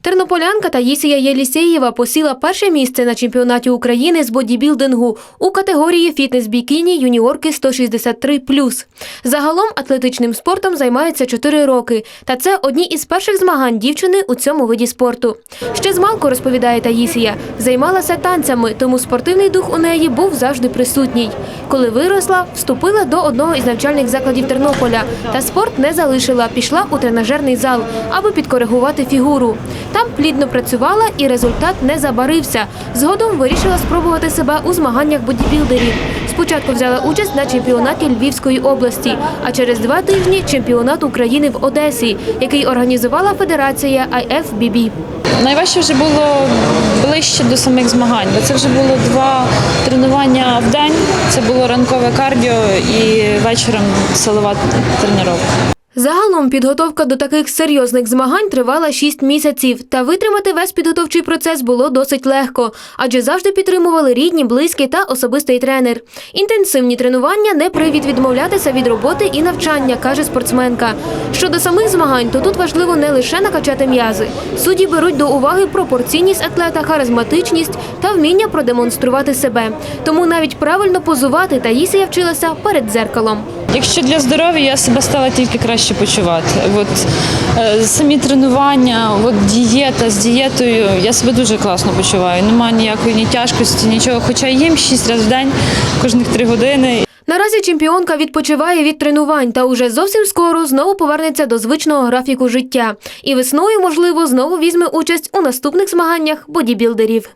Тернополянка Таїсія Єлісєєва посіла перше місце на чемпіонаті України з бодібілдингу у категорії фітнес-бікіні юніорки 163+. Загалом атлетичним спортом займається 4 роки, та це одні із перших змагань дівчини у цьому виді спорту. Ще з малку, розповідає Таїсія, займалася танцями, тому спортивний дух у неї був завжди присутній. Коли виросла, вступила до одного із навчальних закладів Тернополя та спорт не залишила, пішла у тренажерний зал, аби підкоригувати фігуру. Там плідно працювала і результат не забарився. Згодом вирішила спробувати себе у змаганнях бодібілдерів. Спочатку взяла участь на чемпіонаті Львівської області, а через два тижні чемпіонат України в Одесі, який організувала федерація IFBB. Найважче вже було ближче до самих змагань, бо це вже було два тренування в день. Це було ранкове кардіо і вечором силова тренування. Загалом підготовка до таких серйозних змагань тривала 6 місяців, та витримати весь підготовчий процес було досить легко, адже завжди підтримували рідні, близькі та особистий тренер. Інтенсивні тренування не привід відмовлятися від роботи і навчання, каже спортсменка. Щодо самих змагань, то тут важливо не лише накачати м'язи. Судді беруть до уваги пропорційність атлета, харизматичність та вміння продемонструвати себе. Тому навіть правильно позувати Таїсія вчилася перед дзеркалом. Якщо для здоров'я я себе стала тільки краще почувати. От, е, самі тренування, от, дієта з дієтою, я себе дуже класно почуваю. Немає ніякої ні тяжкості, нічого. Хоча їм 6 разів в день, кожних 3 години. Наразі чемпіонка відпочиває від тренувань та уже зовсім скоро знову повернеться до звичного графіку життя. І весною, можливо, знову візьме участь у наступних змаганнях бодібілдерів.